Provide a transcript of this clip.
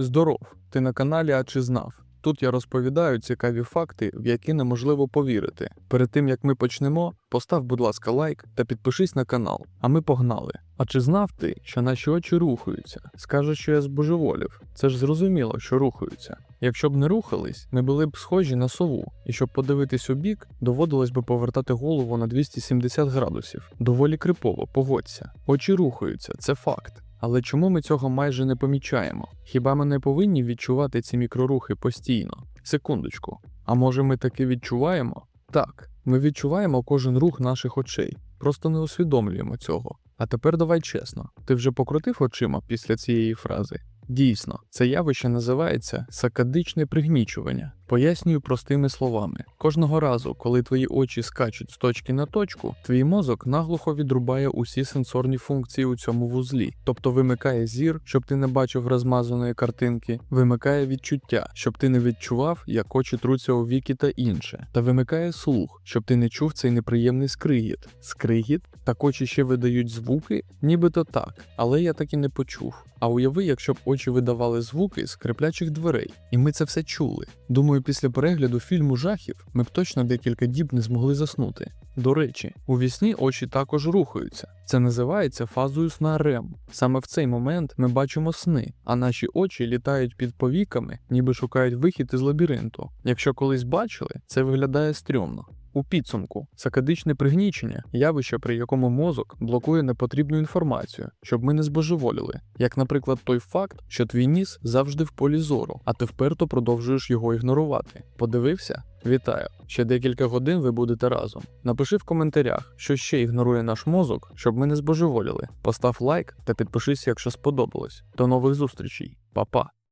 Здоров, ти на каналі А чи знав? Тут я розповідаю цікаві факти, в які неможливо повірити. Перед тим як ми почнемо, постав, будь ласка, лайк та підпишись на канал. А ми погнали. А чи знав ти, що наші очі рухаються? Скажеш, що я збожеволів. Це ж зрозуміло, що рухаються. Якщо б не рухались, ми були б схожі на сову, і щоб подивитись у бік, доводилось би повертати голову на 270 градусів. Доволі крипово, погодься. Очі рухаються, це факт. Але чому ми цього майже не помічаємо? Хіба ми не повинні відчувати ці мікрорухи постійно? Секундочку. А може ми таки відчуваємо? Так, ми відчуваємо кожен рух наших очей, просто не усвідомлюємо цього. А тепер давай чесно, ти вже покрутив очима після цієї фрази? Дійсно, це явище називається сакадичне пригнічування. Пояснюю простими словами: кожного разу, коли твої очі скачуть з точки на точку, твій мозок наглухо відрубає усі сенсорні функції у цьому вузлі, тобто вимикає зір, щоб ти не бачив розмазаної картинки, вимикає відчуття, щоб ти не відчував, як очі труться у віки та інше, та вимикає слух, щоб ти не чув цей неприємний скригіт. Скригіт? Так очі ще видають звуки, нібито так, але я так і не почув. А уяви, якщо б очі видавали звуки з криплячих дверей, і ми це все чули. Думаю, після перегляду фільму жахів ми б точно декілька діб не змогли заснути. До речі, у вісні очі також рухаються. Це називається фазою сна РЕМ. Саме в цей момент ми бачимо сни, а наші очі літають під повіками, ніби шукають вихід із лабіринту. Якщо колись бачили, це виглядає стрьомно. У підсумку, сакадичне пригнічення явище, при якому мозок блокує непотрібну інформацію, щоб ми не збожеволіли, як, наприклад, той факт, що твій ніс завжди в полі зору, а ти вперто продовжуєш його ігнорувати. Подивився? Вітаю! Ще декілька годин ви будете разом. Напиши в коментарях, що ще ігнорує наш мозок, щоб ми не збожеволіли. Постав лайк та підпишись, якщо сподобалось. До нових зустрічей, Па-па!